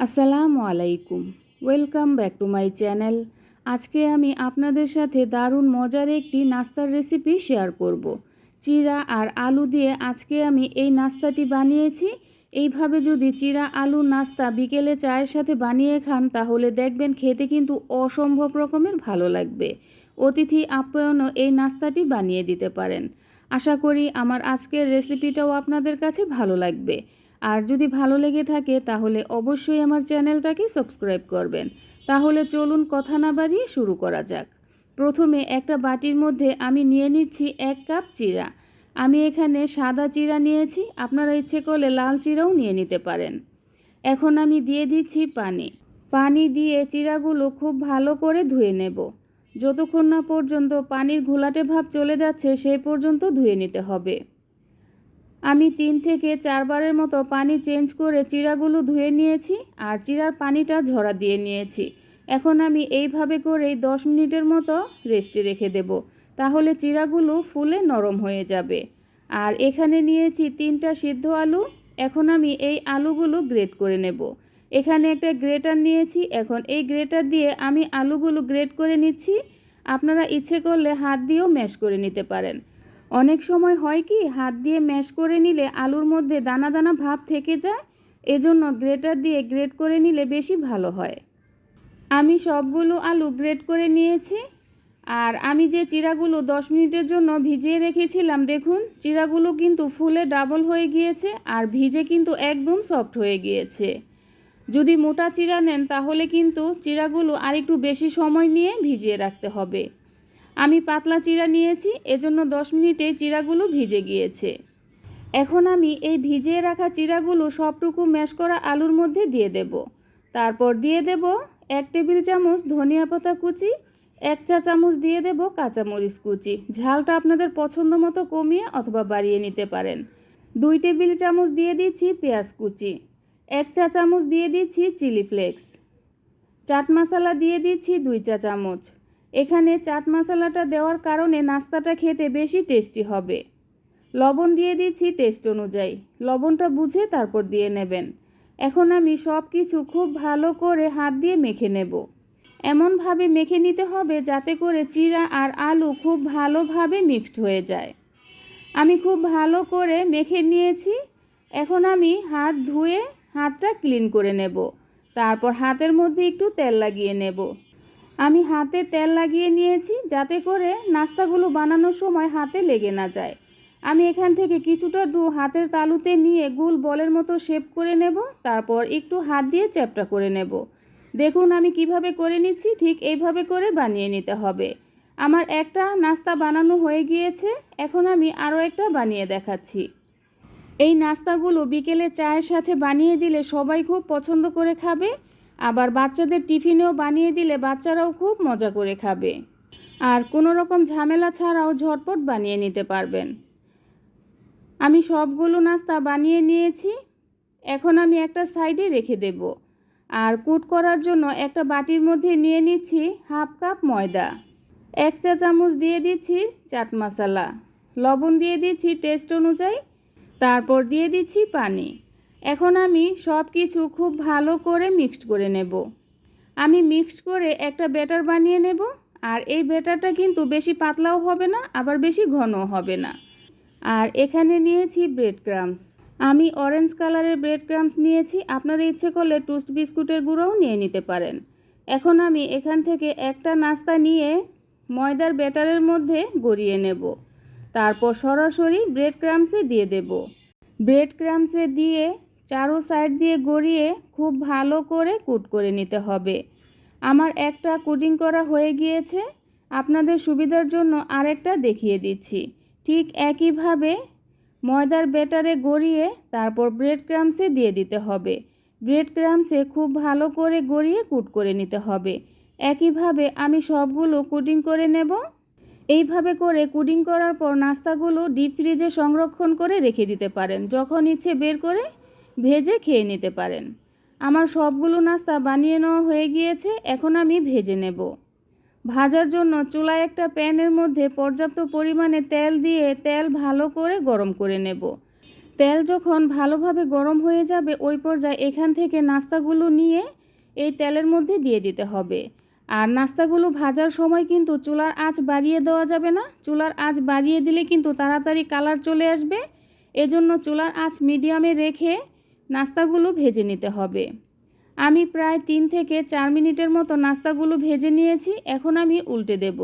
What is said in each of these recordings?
আসসালামু আলাইকুম। Welcome back to my channel আজকে আমি আপনাদের সাথে দারুণ মজার একটি নাস্তার রেসিপি শেয়ার করব। চিরা আর আলু দিয়ে আজকে আমি এই নাস্তাটি বানিয়েছি। এইভাবে যদি চিরা, আলু, নাস্তা বিকেলে চায়ের সাথে বানিয়ে খান, তাহলে দেখবেন খেতে কিন্তু অসম্ভব রকমের ভালো লাগবে। অতিথি আপ্যায়নও এই নাস্তাটি বানিয়ে দিতে পারেন। আশা করি আমার আজকের রেসিপিটাও আপনাদের কাছে ভালো লাগবে। আর যদি ভালো লেগে থাকে তাহলে অবশ্যই আমার চ্যানেলটাকে সাবস্ক্রাইব করবেন। তাহলে চলুন কথা না বাড়িয়ে শুরু করা যাক। প্রথমে একটা বাটির মধ্যে আমি নিয়ে নিচ্ছি এক কাপ চিরা। আমি এখানে সাদা চিরা নিয়েছি, আপনারা ইচ্ছে করলে লাল চিরাও নিয়ে নিতে পারেন। এখন আমি দিয়ে দিচ্ছি পানি। পানি দিয়ে চিরাগুলো খুব ভালো করে ধুয়ে নেব। যতক্ষণ না পর্যন্ত পানির ঘোলাটে ভাব চলে যাচ্ছে, সেই পর্যন্ত ধুয়ে নিতে হবে। আমি তিন থেকে চারবারের মতো পানি চেঞ্জ করে চিরাগুলো ধুয়ে নিয়েছি আর চিরার পানিটা ঝরা দিয়ে নিয়েছি। এখন আমি এইভাবে করেই দশ মিনিটের মতো রেস্টে রেখে দেব, তাহলে চিরাগুলো ফুলে নরম হয়ে যাবে। আর এখানে নিয়েছি তিনটা সিদ্ধ আলু, এখন আমি এই আলুগুলো গ্রেট করে নেব। এখানে একটা গ্রেটার নিয়েছি, এখন এই গ্রেটার দিয়ে আমি আলুগুলো গ্রেট করে নিচ্ছি। আপনারা ইচ্ছে করলে হাত দিয়েও ম্যাশ করে নিতে পারেন। অনেক সময় হয় কি, হাত দিয়ে ম্যাশ করে নিলে আলুর মধ্যে দানা দানা ভাব থেকে যায়, এজন্য গ্রেটার দিয়ে গ্রেট করে নিলে বেশি ভালো হয়। আমি সবগুলো আলু গ্রেট করে নিয়েছি, আর আমি যে চিরাগুলো দশ মিনিটের জন্য ভিজিয়ে রেখেছিলাম, দেখুন, চিরাগুলো কিন্তু ফুলে ডাবল হয়ে গিয়েছে, আর ভিজে কিন্তু একদম সফট হয়ে গিয়েছে। যদি মোটা চিরা নেন, তাহলে কিন্তু চিরাগুলো আরেকটু বেশি সময় নিয়ে ভিজিয়ে রাখতে হবে। আমি পাতলা চিরা নিয়েছি, এজন্য দশ মিনিটে চিরাগুলো ভিজে গিয়েছে। এখন আমি এই ভিজিয়ে রাখা চিরাগুলো সবটুকু ম্যাশ করা আলুর মধ্যে দিয়ে দেব। তারপর দিয়ে দেব এক টেবিল চামচ ধনিয়া পাতা কুচি, এক চা চামচ দিয়ে দেব কাঁচামরিচ কুচি। ঝালটা আপনাদের পছন্দ মতো কমিয়ে অথবা বাড়িয়ে নিতে পারেন। দুই টেবিল চামচ দিয়ে দিচ্ছি পেঁয়াজ কুচি, এক চা চামচ দিয়ে দিচ্ছি চিলি ফ্লেক্স, চাট মশলা দিয়ে দিচ্ছি দুই চা চামচ। এখানে চাট মশলাটা দেওয়ার কারণে নাস্তাটা খেতে বেশি টেস্টি হবে। লবণ দিয়ে দিচ্ছি টেস্ট অনুযায়ী। লবণটা বুঝে তারপর দিয়ে নেবেন। এখন আমি সব কিছু খুব ভালো করে হাত দিয়ে মেখে নেব। এমনভাবে মেখে নিতে হবে যাতে করে চিরা আর আলু খুব ভালোভাবে মিক্সড হয়ে যায়। আমি খুব ভালো করে মেখে নিয়েছি। এখন আমি হাত ধুয়ে হাতটা ক্লিন করে নেব। তারপর হাতের মধ্যে একটু তেল লাগিয়ে নেব। আমি হাতে তেল লাগিয়ে নিয়েছি যাতে করে নাস্তাগুলো বানানোর সময় হাতে লেগে না যায়। আমি এখান থেকে কিছুটা ডু হাতের তালুতে নিয়ে গুল বলের মতো শেপ করে নেব, তারপর একটু হাত দিয়ে চ্যাপটা করে নেব। দেখুন আমি কীভাবে করে নিচ্ছি, ঠিক এইভাবে করে বানিয়ে নিতে হবে। আমার একটা নাস্তা বানানো হয়ে গিয়েছে, এখন আমি আরও একটা বানিয়ে দেখাচ্ছি। এই নাস্তাগুলো বিকেলে চায়ের সাথে বানিয়ে দিলে সবাই খুব পছন্দ করে খাবে। আবার বাচ্চাদের টিফিনেও বানিয়ে দিলে বাচ্চারাও খুব মজা করে খাবে। আর কোনো রকম ঝামেলা ছাড়াও ঝটপট বানিয়ে নিতে পারবেন। আমি সবগুলো নাস্তা বানিয়ে নিয়েছি। এখন আমি একটা সাইডে রেখে দেব। আর কুট করার জন্য একটা বাটির মধ্যে নিয়ে নিচ্ছি হাফ কাপ ময়দা। এক চা চামচ দিয়ে দিচ্ছি চাট মশলা। লবণ দিয়ে দিচ্ছি টেস্ট অনুযায়ী। তারপর দিয়ে দিচ্ছি পানি। এখন আমি সব কিছু খুব ভালো করে মিক্সড করে নেব। আমি মিক্সড করে একটা ব্যাটার বানিয়ে নেব, আর এই ব্যাটারটা কিন্তু বেশি পাতলাও হবে না, আবার বেশি ঘনও হবে না। আর এখানে নিয়েছি ব্রেড ক্রামস আমি অরেঞ্জ কালারের ব্রেড ক্রামস নিয়েছি, আপনারা ইচ্ছে করলে টুস্ট বিস্কুটের গুঁড়োও নিয়ে নিতে পারেন। এখন আমি এখান থেকে একটা নাস্তা নিয়ে ময়দার ব্যাটারের মধ্যে গড়িয়ে নেব। তারপর সরাসরি ব্রেড ক্রামসে দিয়ে দেব। ব্রেড ক্রামসে দিয়ে চারো সাইড দিয়ে গড়িয়ে খুব ভালো করে কুট করে নিতে হবে। আমার একটা কুটিং করা হয়ে গিয়েছে। আপনাদের সুবিধার জন্য আরেকটা দেখিয়ে দিচ্ছি। ঠিক একইভাবে ময়দার ব্যাটারে গড়িয়ে তারপর ব্রেড ক্রামসে দিয়ে দিতে হবে। ব্রেড ক্রামসে খুব ভালো করে গড়িয়ে কুট করে নিতে হবে। একইভাবে আমি সবগুলো কুটিং করে নেব। এইভাবে করে কুডিং করার পর নাস্তাগুলো ডিপ ফ্রিজে সংরক্ষণ করে রেখে দিতে পারেন। যখন ইচ্ছে বের করে ভেজে খেয়ে নিতে পারেন। আমার সবগুলো নাস্তা বানিয়ে নেওয়া হয়ে গিয়েছে, এখন আমি ভেজে নেব। ভাজার জন্য চুলায় একটা প্যানের মধ্যে পর্যাপ্ত পরিমাণে তেল দিয়ে তেল ভালো করে গরম করে নেব। তেল যখন ভালোভাবে গরম হয়ে যাবে, ওই পর্যায়ে এখান থেকে নাস্তাগুলো নিয়ে এই তেলের মধ্যে দিয়ে দিতে হবে। আর নাস্তাগুলো ভাজার সময় কিন্তু চুলার আঁচ বাড়িয়ে দেওয়া যাবে না। চুলার আঁচ বাড়িয়ে দিলে কিন্তু তাড়াতাড়ি কালার চলে আসবে। এজন্য চুলার আঁচ মিডিয়ামে রেখে নাস্তাগুলো ভেজে নিতে হবে। আমি প্রায় তিন থেকে চার মিনিটের মতো নাস্তাগুলো ভেজে নিয়েছি, এখন আমি উল্টে দেব।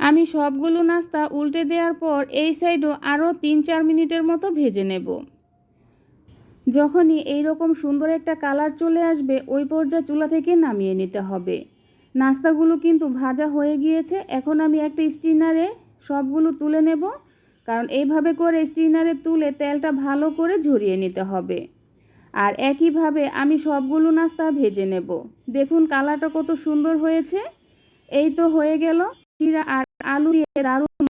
আমি সবগুলো নাস্তা উল্টে দেওয়ার পর এই সাইডও আরও তিন চার মিনিটের মতো ভেজে নেব। যখনই এই রকম সুন্দর একটা কালার চলে আসবে, ওই পর্যায়ে চুলা থেকে নামিয়ে নিতে হবে। নাস্তাগুলো কিন্তু ভাজা হয়ে গিয়েছে, এখন আমি একটা স্টিনারে সবগুলো তুলে নেব। কারণ এইভাবে করে স্টিনারে তুলে তেলটা ভালো করে ঝরিয়ে নিতে হবে। আর একইভাবে আমি সবগুলো নাস্তা ভেজে নেব। দেখুন কালারটা কত সুন্দর হয়েছে। এই তো হয়ে গেল। আর আলু দিয়ে দারুণ